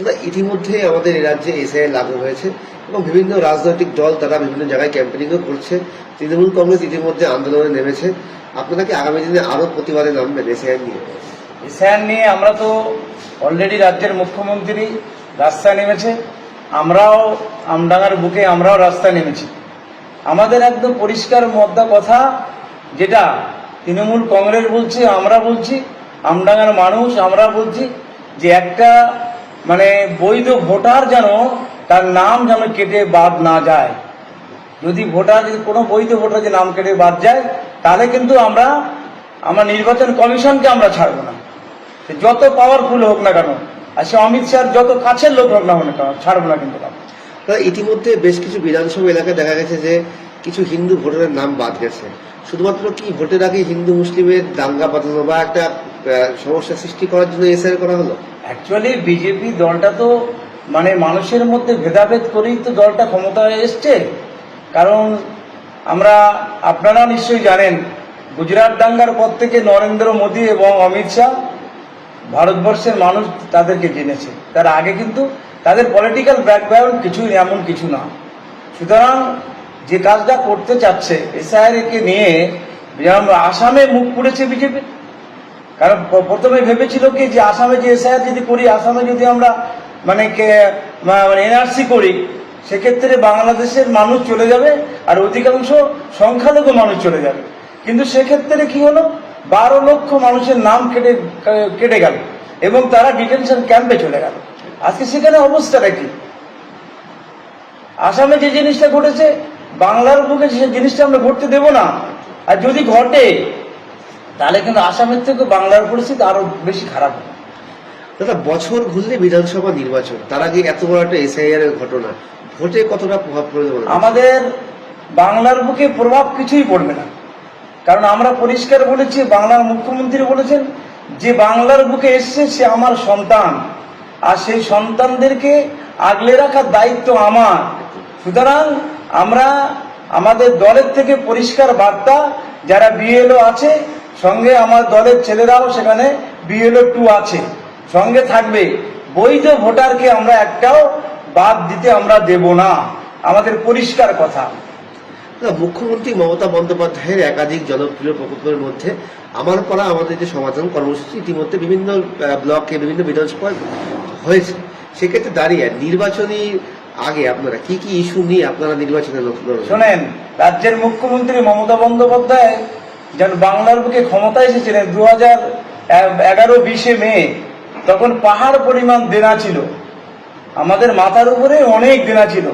ইতিমধ্যে আমাদের এই রাজ্যে এসআই লাগু হয়েছে এবং বিভিন্ন রাজনৈতিক দল তারা বিভিন্ন জায়গায় ক্যাম্পেনিংও করছে। তৃণমূল কংগ্রেস ইতিমধ্যে আন্দোলনে নেমেছে। আপনারা কি আগামী দিনে আরও প্রতিবাদে নামবেন এসআই নিয়ে? এসআইআর নিয়ে আমরা তো অলরেডি রাজ্যের মুখ্যমন্ত্রী রাস্তায় নেমেছে। আমরাও আমডাঙ্গার বুকে আমরাও রাস্তায় নেমেছি। আমাদের একদম পরিষ্কার মদ্দা কথা যেটা তৃণমূল কংগ্রেস বলছে, আমরা বলছি, আমডাঙ্গার মানুষ, আমরা বলছি যে একটা মানে বৈধ ভোটার যেন তার নাম যেন কেটে বাদ না যায়। যদি ভোটার, যদি কোনো বৈধ ভোটার যে নাম কেটে বাদ যায়, তাহলে কিন্তু আমরা, আমার নির্বাচন কমিশনকে আমরা ছাড়বো না। যত পাওয়ারফুল হোক না কেন, আর সে অমিত শাহ যত কাছের লোক হোক না কেন, ছাড়বো না কিন্তু ইতিমধ্যে বেশ কিছু বিধানসভা এলাকায় দেখা গেছে যে কিছু হিন্দু ভোটারের নাম বাদ গেছে। শুধুমাত্র কি ভোটের আগে হিন্দু মুসলিমের দাঙ্গা বাঁধানো বা একটা সমস্যা সৃষ্টি করার জন্য এসআই করা হলো? অ্যাকচুয়ালি বিজেপি দলটা তো মানে মানুষের মধ্যে ভেদাভেদ করেই তো দলটা ক্ষমতায় এসছে। কারণ আমরা, আপনারা নিশ্চয়ই জানেন, গুজরাট দাঙ্গার পর থেকে নরেন্দ্র মোদী এবং অমিত শাহ ভারতবর্ষের মানুষ তাদেরকে জেনেছে। তার আগে কিন্তু তাদের পলিটিক্যাল ব্যাকগ্রাউন্ড কিছুই এমন কিছু না। সুতরাং যে কাজটা করতে চাচ্ছে এসআইআর কে নিয়ে আসামে মুখ পুড়েছে বিজেপি কারণ প্রথমে ভেবেছিল কি যে আসামে যে এসআইআর যদি করি, আসামে যদি আমরা মানে মানে এনআরসি করি, সেক্ষেত্রে বাংলাদেশের মানুষ চলে যাবে আর অধিকাংশ সংখ্যালঘু মানুষ চলে যাবে। কিন্তু সেক্ষেত্রে কি হলো? বারো লক্ষ মানুষের নাম কেটে কেটে গেল এবং তারা ডিটেনশন ক্যাম্পে চলে গেল। আজকে সেখানে অবস্থাটা কি? আসামে যে জিনিসটা ঘটেছে, বাংলার বুকে সে জিনিসটা আমরা ঘটতে দেব না, আর যদি ঘটে তাহলে কিন্তু আসামের থেকে বাংলার পরিস্থিতি আরও বেশি খারাপ হবে। দাদা বছর ঘুরলে বিধানসভা নির্বাচন তার আগে এত বড় একটা এসআইআর এর ঘটনা ভোটে কতটা প্রভাব পড়বে আমাদের বাংলার বুকে প্রভাব কিছুই পড়বে না। কারণ আমরা পরিষ্কার বলেছি বাংলার মুখ্যমন্ত্রী বলেছেন যে বাংলার বুকে এসছে সে আমার সন্তান আর সেই সন্তানদেরকে আগলে রাখার দায়িত্ব আমার। সুতরাং আমরা আমাদের দলের থেকে পরিষ্কার বার্তা যারা বিএলও আছে সঙ্গে আমার দলের ছেলেরাও সেখানে বিএলও টু আছে। সঙ্গে থাকবে। বৈধ ভোটারকে আমরা একটাও বাদ দিতে আমরা দেব না। আমাদের পরিষ্কার কথা। মুখ্যমন্ত্রী মমতা বন্দ্যোপাধ্যায়ের একাধিক জনপ্রিয় প্রকল্পের মধ্যে আমার পাড়া আমাদের যে সমাধান কর্মসূচি ইতিমধ্যে বিভিন্ন ব্লকে বিভিন্ন বিধানসভায় হয়েছে। সেক্ষেত্রে দাঁড়িয়ে নির্বাচনী আগে আপনারা কি কি ইস্যু নিয়ে আপনারা নির্বাচনে? শোনেন রাজ্যের মুখ্যমন্ত্রী মমতা বন্দ্যোপাধ্যায় যখন বাংলার বুকে ক্ষমতা এসেছিলেন দু হাজার এগারো বিশে মে, তখন পাহাড় পরিমাণ দেনা ছিল। আমাদের মাথার উপরে অনেক দেনা ছিল।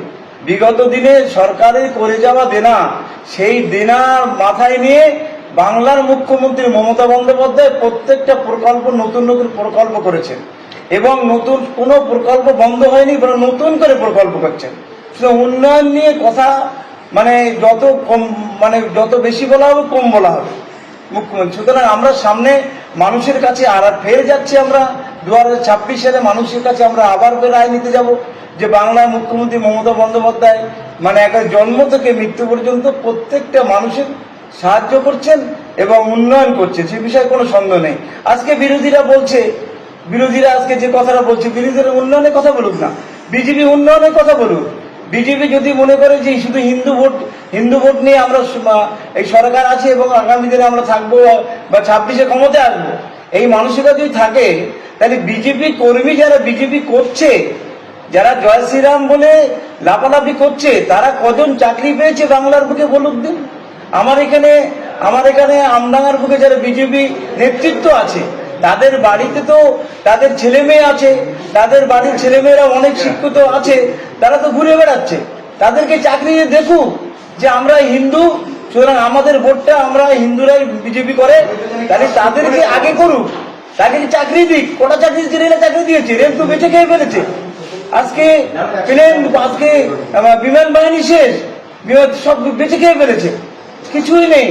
বিগত দিনে সরকারের করে যাওয়া দেনা, সেই দেনা মাথায় নিয়ে বাংলার মুখ্যমন্ত্রী মমতা বন্দ্যোপাধ্যায় প্রত্যেকটা প্রকল্প, নতুন নতুন প্রকল্প করেছেন। এবং নতুন, কোনো প্রকল্প বন্ধ হয়নি নতুন করে প্রকল্প করছেন। শুধু উন্নয়ন নিয়ে কথা মানে যত কম মানে যত বেশি বলা হবে, কম বলা হবে। মুখ্যমন্ত্রী, সুতরাং আমরা সামনে মানুষের কাছে আর ফের যাচ্ছি আমরা। দু হাজার ছাব্বিশ সালে মানুষের কাছে আমরা আবার রায় নিতে যাব যে বাংলার মুখ্যমন্ত্রী মমতা বন্দ্যোপাধ্যায় মানে একটা জন্ম থেকে মৃত্যু পর্যন্ত প্রত্যেকটা মানুষের সাহায্য করছেন এবং উন্নয়ন করছে সে বিষয়ে কোনো সন্দেহ নেই। আজকে বিরোধীরা বলছে, বিরোধীরা আজকে যে কথাটা বলছে বিরোধীরা উন্নয়নের কথা বলুক না। বিজেপি উন্নয়নের কথা বলুক। বিজেপি যদি মনে করে যে শুধু হিন্দু ভোট হিন্দু ভোট নিয়ে আমরা এই সরকার আছে এবং আগামী দিনে আমরা থাকব বা ছাব্বিশে ক্ষমতায় আসব, এই মানসিকতা যদি থাকে, তাহলে বিজেপি কর্মী যারা বিজেপি করছে, যারা জয় শ্রীরাম বলে লাফালাফি করছে, তারা কজন চাকরি পেয়েছে বাংলার বুকে বলুক দিন? আমার এখানে আমার এখানে আমডাঙ্গার বুকে যারা বিজেপি নেতৃত্ব আছে তাদের বাড়িতে তো তাদের ছেলে মেয়ে আছে, তাদের বাড়ির ছেলেমেয়েরা অনেক শিক্ষিত আছে, তারা তো ঘুরে বেড়াচ্ছে। তাদেরকে চাকরি দেখুক যে আমরা হিন্দু, সুতরাং আমাদের ভোটটা আমরা হিন্দুরাই বিজেপি করে, তাহলে তাদেরকে আগে করুক। তাকে চাকরি দিক, কটা চাকরি দিচ্ছে রেলে চাকরি দিয়েছে, রেল তো বেঁচে খেয়ে ফেলেছে। আজকে প্লেন, আজকে বিমান বাহিনী শেষ সব বেঁচে খেয়ে ফেলেছে। কিছুই নেই।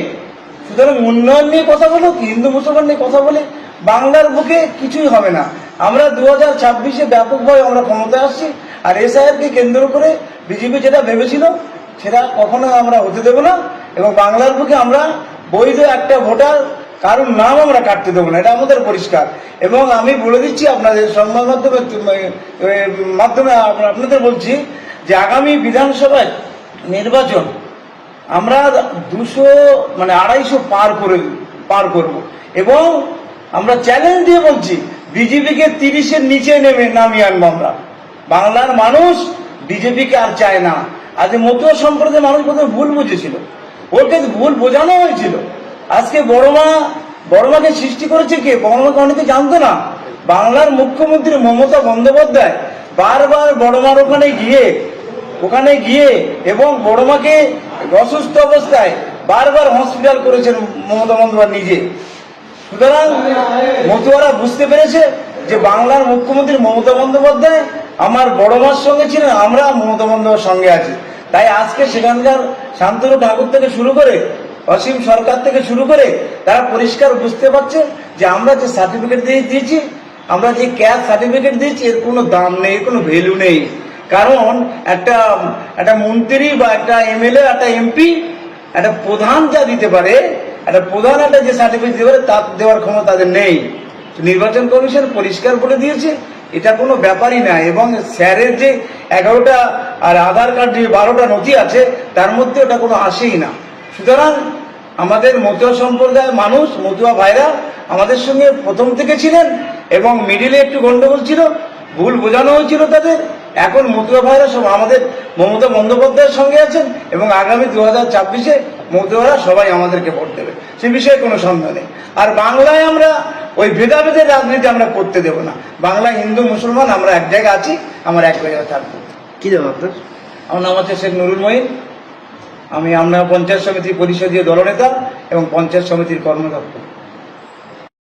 সুতরাং উন্নয়ন নিয়ে কথা বলো, হিন্দু মুসলমান নিয়ে কথা বলে বাংলার বুকে কিছুই হবে না। আমরা দু হাজার ছাব্বিশে ব্যাপকভাবে আমরা ক্ষমতায় আসছি, আর এসআইআর কে কেন্দ্র করে বিজেপি যেটা ভেবেছিল, সেটা কখনো আমরা হতে দেব না, এবং বাংলার বুকে আমরা বৈধ একটা ভোটার কারোর নাম আমরা কাটতে দেবো না, এটা আমাদের পরিষ্কার। এবং আমি বলে দিচ্ছি আপনাদের সংবাদ মাধ্যমে মাধ্যমে আপনাদের বলছি যে আগামী বিধানসভায় নির্বাচন আমরা দুশো মানে আড়াইশো পার করে, পার করব। এবং আমরা চ্যালেঞ্জ দিয়ে বলছি বিজেপিকে তিরিশের নিচে নেমে নামিয়ে আনব আমরা বাংলার মানুষ বিজেপিকে আর চায় না। আজ মতুয়া সম্প্রদায়ের মানুষ প্রথমে ভুল বুঝেছিল। ওকে ভুল বোঝানো হয়েছিল। আজকে বড়মা, বড়মাকে সৃষ্টি করেছে কে? বড়মাকে অনেকে জানতো না। বাংলার মুখ্যমন্ত্রী মমতা বন্দ্যোপাধ্যায় বারবার বড়মার ওখানে গিয়ে ওখানে গিয়ে এবং বড়মাকে অসুস্থ অবস্থায় বারবার হসপিটাল করেছেন মমতা বন্দ্যোপাধ্যায় নিজে। সুতরাং মতুয়ারা বুঝতে পেরেছে যে বাংলার মুখ্যমন্ত্রী মমতা বন্দ্যোপাধ্যায় আমার বড় মার সঙ্গে ছিলেন, আমরা মমতা বন্দ্যোপাধ্যায়ের সঙ্গে আছি। তাই আজকে সেখানকার শান্তনু ঠাকুর থেকে শুরু করে, অসীম সরকার থেকে শুরু করে, তারা পরিষ্কার বুঝতে পারছে যে আমরা যে সার্টিফিকেট দিয়ে দিয়েছি, আমরা যে ক্যাশ সার্টিফিকেট দিয়েছি, এর কোনো দাম নেই কোনো ভ্যালু নেই। কারণ একটা একটা মন্ত্রী বা একটা এমএলএ একটা এমপি একটা প্রধান যা দিতে পারে একটা প্রধান একটা যে সার্টিফিকেট দিতে পারে তার দেওয়ার ক্ষমতা তাদের নেই। নির্বাচন কমিশন পরিষ্কার করে দিয়েছে, এটা কোনো ব্যাপারই না। এবং স্যারের যে এগারোটা আর আধার কার্ড যে বারোটা নথি আছে, তার মধ্যে ওটা কোনো আসেই না। সুতরাং আমাদের মতুয়া সম্প্রদায়ের মানুষ, মতুয়া ভাইরা আমাদের সঙ্গে প্রথম থেকে ছিলেন এবং মিডিলে একটু গন্ডগোল ছিল, ভুল বোঝানো হয়েছিল তাদের। এখন মতুয়া ভাইরা সব আমাদের মমতা বন্দ্যোপাধ্যায়ের সঙ্গে আছেন এবং আগামী দু হাজার ছাব্বিশে মতুয়ারা সবাই আমাদেরকে ভোট দেবে। সে বিষয়ে কোনো সন্দেহ নেই। আর বাংলায় আমরা ওই ভেদাভেদের রাজনীতি আমরা করতে দেব না। বাংলা হিন্দু মুসলমান আমরা এক জায়গায় আছি আমার এক জায়গায় থাকব। কী দেব আপনার? আমার নাম হচ্ছে শেখ নুরুল মহিন আমি আমরা পঞ্চায়েত সমিতির পরিষদীয় দলনেতা এবং পঞ্চায়েত সমিতির কর্মদক্ষ